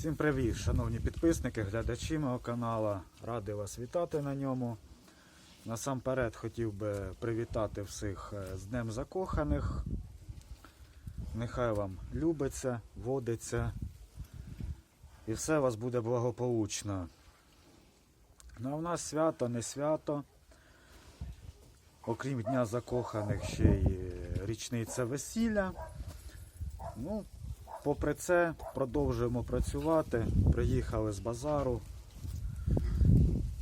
Всім привіт, шановні підписники, глядачі мого каналу. Радий вас вітати на ньому. Насамперед хотів би привітати всіх е, з Днем Закоханих. Нехай вам любиться, водиться і все у вас буде благополучно. Ну а в нас свято, не свято. Окрім Дня Закоханих, ще й річниця весілля. Ну, Попри це, продовжуємо працювати. Приїхали з базару.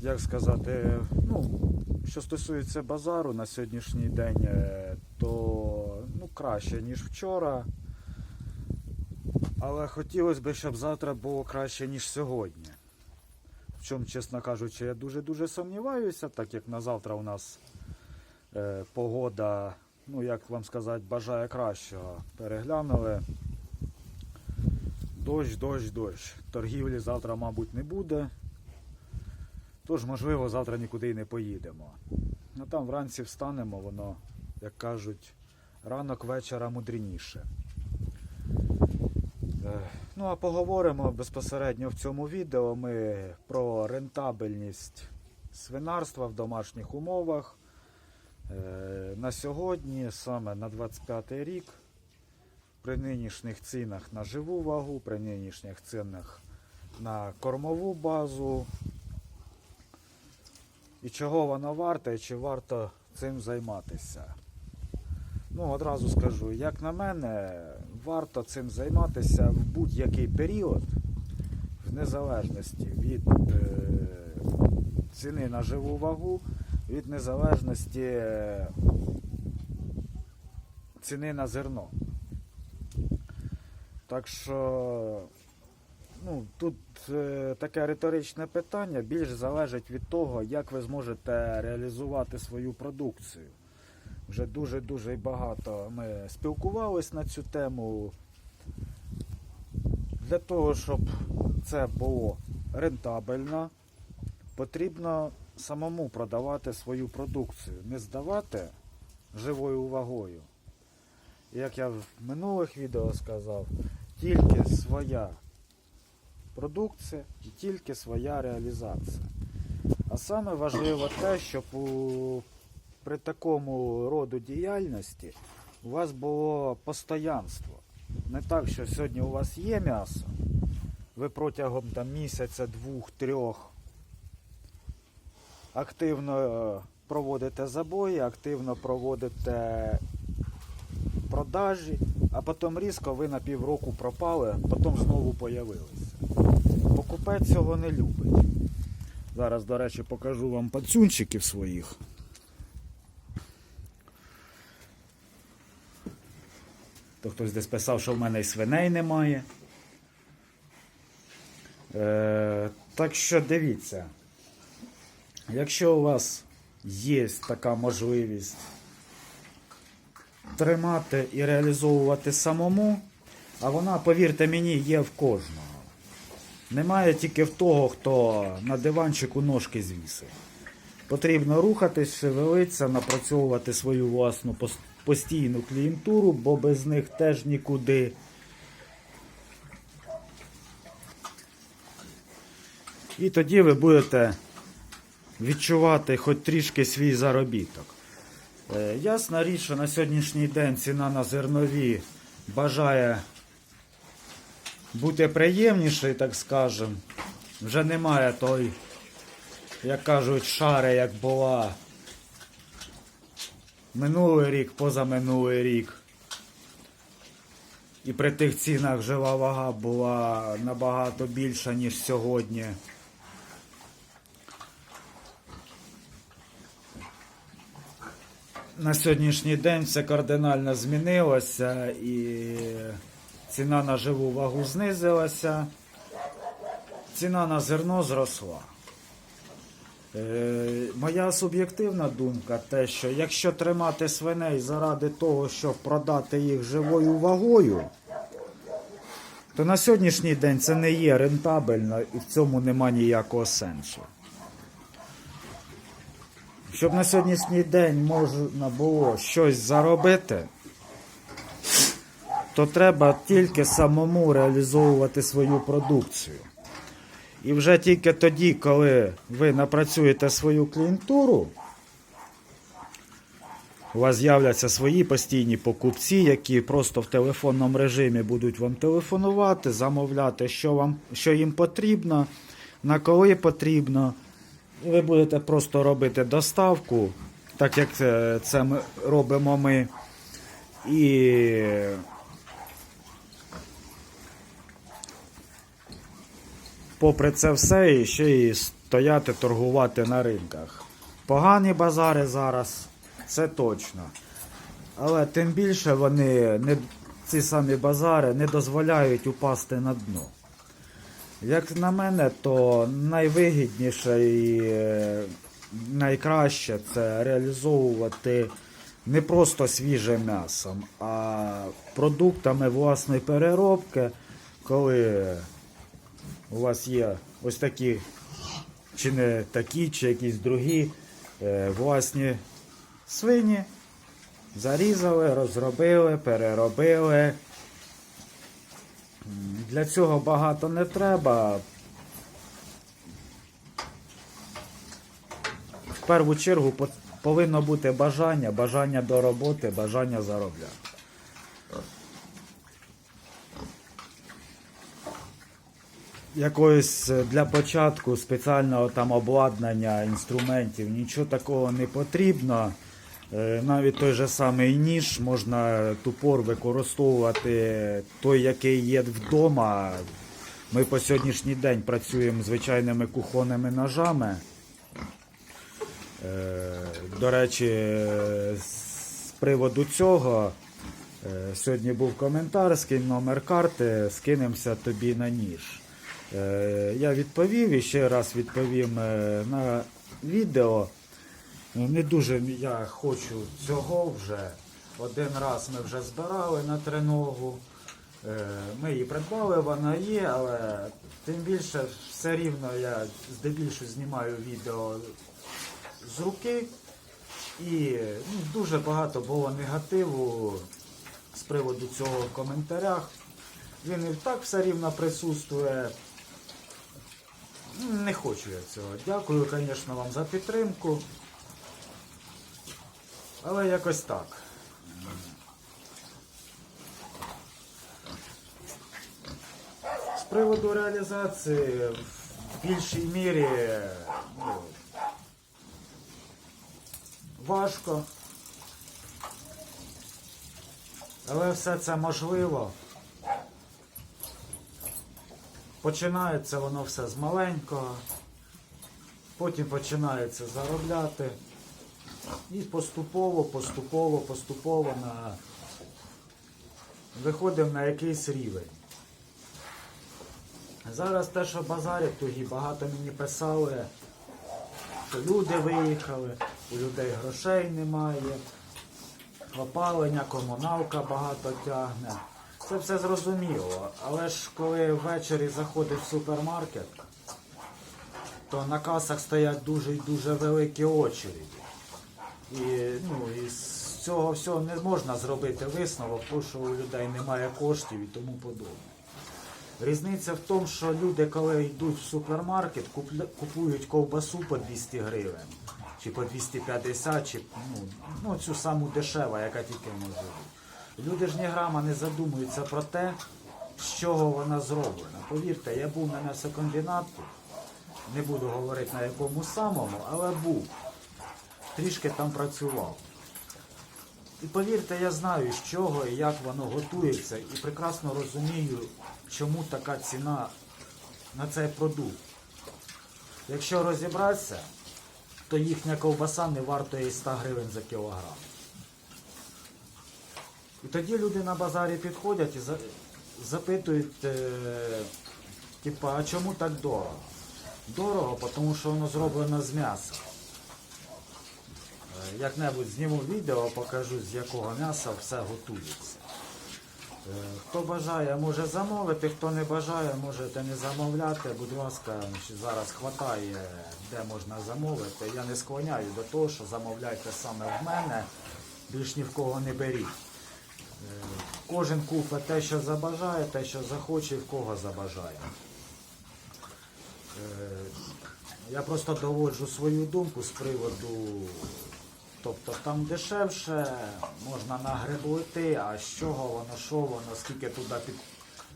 Як сказати, ну, що стосується базару на сьогоднішній день, е, то ну, краще, ніж вчора. Але хотілося б, щоб завтра було краще, ніж сьогодні. В чому, чесно кажучи, я дуже-дуже сумніваюся, так як на завтра у нас е, погода, ну як вам сказати, бажає кращого. Переглянули. Дощ, дощ, дощ. Торгівлі завтра, мабуть, не буде. Тож, можливо, завтра нікуди й не поїдемо. Ну там вранці встанемо, воно, як кажуть, ранок вечора мудрініше. Е, Ну, а поговоримо безпосередньо в цьому відео ми про рентабельність свинарства в домашніх умовах. Е, На сьогодні, саме на 25 рік, при нинішніх цінах на живу вагу, при нинішніх цінах на кормову базу. І чого воно варте, і чи варто цим займатися? Ну, одразу скажу, як на мене, варто цим займатися в будь-який період, в незалежності від е, ціни на живу вагу, від незалежності е, ціни на зерно. Так що, ну, тут е, таке риторичне питання більш залежить від того, як ви зможете реалізувати свою продукцію. Вже дуже-дуже багато ми спілкувались на цю тему. Для того, щоб це було рентабельно, потрібно самому продавати свою продукцію, не здавати живою вагою. Як я в минулих відео сказав, тільки своя продукція і тільки своя реалізація. А саме важливо те, щоб у, при такому роду діяльності у вас було постоянство. Не так, що сьогодні у вас є м'ясо, ви протягом там, місяця, двох, трьох активно е, проводите забої, активно проводите продажі, а потім різко ви на півроку пропали, потім знову появилися. Покупець цього не любить. Зараз, до речі, покажу вам пацюнчиків своїх. То хтось десь писав, що в мене і свиней немає. Е, так що дивіться, якщо у вас є така можливість тримати і реалізовувати самому, а вона, повірте мені, є в кожного. Немає тільки в того, хто на диванчику ножки звісив. Потрібно рухатись, шевелитися, напрацьовувати свою власну постійну клієнтуру, бо без них теж нікуди. І тоді ви будете відчувати хоч трішки свій заробіток. Е, Ясна річ, що на сьогоднішній день ціна на зернові бажає бути приємнішою, так скажем. Вже немає той, як кажуть, шари, як була минулий рік, позаминулий рік. І при тих цінах жива вага була набагато більша, ніж сьогодні. На сьогоднішній день все кардинально змінилося і ціна на живу вагу знизилася, ціна на зерно зросла. Е, моя суб'єктивна думка те, що якщо тримати свиней заради того, щоб продати їх живою вагою, то на сьогоднішній день це не є рентабельно і в цьому нема ніякого сенсу. Щоб на сьогоднішній день можна було щось заробити, то треба тільки самому реалізовувати свою продукцію. І вже тільки тоді, коли ви напрацюєте свою клієнтуру, у вас з'являться свої постійні покупці, які просто в телефонному режимі будуть вам телефонувати, замовляти, що, вам, що їм потрібно, на коли потрібно. І ви будете просто робити доставку, так як це, ми робимо ми. І попри це все, і ще й стояти, торгувати на ринках. Погані базари зараз, це точно. Але тим більше вони, не, ці самі базари, не дозволяють упасти на дно. Як на мене, то найвигідніше і е, найкраще це реалізовувати не просто свіже м'ясом, а продуктами власної переробки, коли у вас є ось такі, чи не такі, чи якісь другі е, власні свині. Зарізали, розробили, переробили. Для цього багато не треба. В першу чергу повинно бути бажання, бажання до роботи, бажання заробляти. Якогось е, для початку спеціального там обладнання, інструментів, нічого такого не потрібно. Е, Навіть той же самий ніж можна тупор використовувати той, який є вдома. Ми по сьогоднішній день працюємо звичайними кухонними ножами. Е, До речі, з приводу цього е, сьогодні був коментар, скинь номер карти, скинемося тобі на ніж. Я відповів і ще раз відповім на відео. Ну, Не дуже я хочу цього вже. Один раз ми вже збирали на триногу. Е, Ми її придбали, вона є, але тим більше все рівно я здебільшого знімаю відео з руки. І ну, дуже багато було негативу з приводу цього в коментарях. Він і так все рівно присутствує. Не хочу я цього. Дякую, звісно, вам за підтримку. Але якось так. З приводу реалізації в більшій мірі ну, важко. Але все це можливо. Починається воно все з маленького, потім починається заробляти. І поступово, поступово, поступово на... виходимо на якийсь рівень. Зараз те, що базарять тугі, багато мені писали, що люди виїхали, у людей грошей немає, опалення, комуналка багато тягне. Це все зрозуміло. Але ж коли ввечері заходиш в супермаркет, то на касах стоять дуже і дуже великі очереді. І, ну, і з цього всього не можна зробити висновок, тому що у людей немає коштів і тому подобне. Різниця в тому, що люди, коли йдуть в супермаркет, купують ковбасу по 200 гривень, чи по 250, чи ну, ну, цю саму дешеву, яка тільки може бути. Люди ж ні грама не задумуються про те, з чого вона зроблена. Повірте, я був на м'ясокомбінату, не буду говорити на якому самому, але був. Трішки там працював. І повірте, я знаю, з чого і як воно готується, і прекрасно розумію, чому така ціна на цей продукт. Якщо розібратися, то їхня ковбаса не вартує і 100 гривень за кілограм. І тоді люди на базарі підходять і запитують, типа, а чому так дорого? Дорого, тому що воно зроблено з м'яса. Е, Як-небудь зніму відео, покажу з якого м'яса все готується. Е, Хто бажає, може замовити, хто не бажає, можете не замовляти. Будь ласка, зараз хватає, де можна замовити. Я не склоняю до того, що замовляйте саме в мене, більш ні в кого не беріть. Кожен купить те, що забажає, те, що захоче, і в кого забажає. Е, Я просто доводжу свою думку з приводу, тобто там дешевше, можна нагреблити, а з чого воно, що воно, скільки туди під,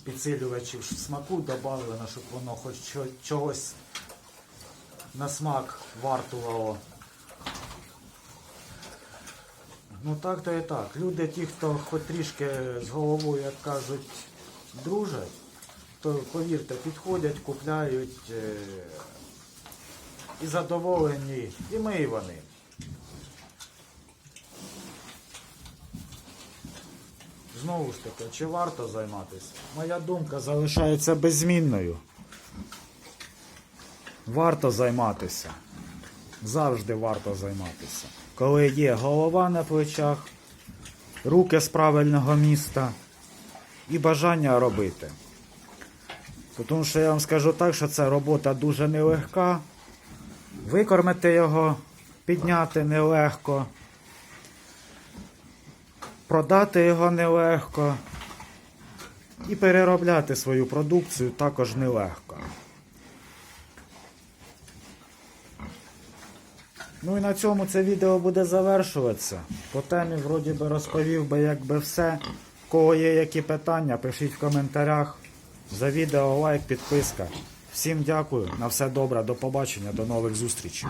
підсилювачів смаку додано, щоб воно хоч чо- чогось на смак вартувало. Ну так то і так. Люди, ті, хто хоч трішки з головою, як кажуть, дружать, то повірте, підходять, купляють е, і задоволені, і ми, і вони. Знову ж таки, чи варто займатися? Моя думка залишається беззмінною. Варто займатися. Завжди варто займатися. Коли є голова на плечах, руки з правильного міста і бажання робити. Тому що я вам скажу так, що ця робота дуже нелегка. Викормити його, підняти нелегко. Продати його нелегко. І переробляти свою продукцію також нелегко. Ну і на цьому це відео буде завершуватися. По темі вроді би розповів би якби все. Кого є які питання, пишіть в коментарях. За відео лайк, підписка. Всім дякую, на все добре, до побачення, до нових зустрічей.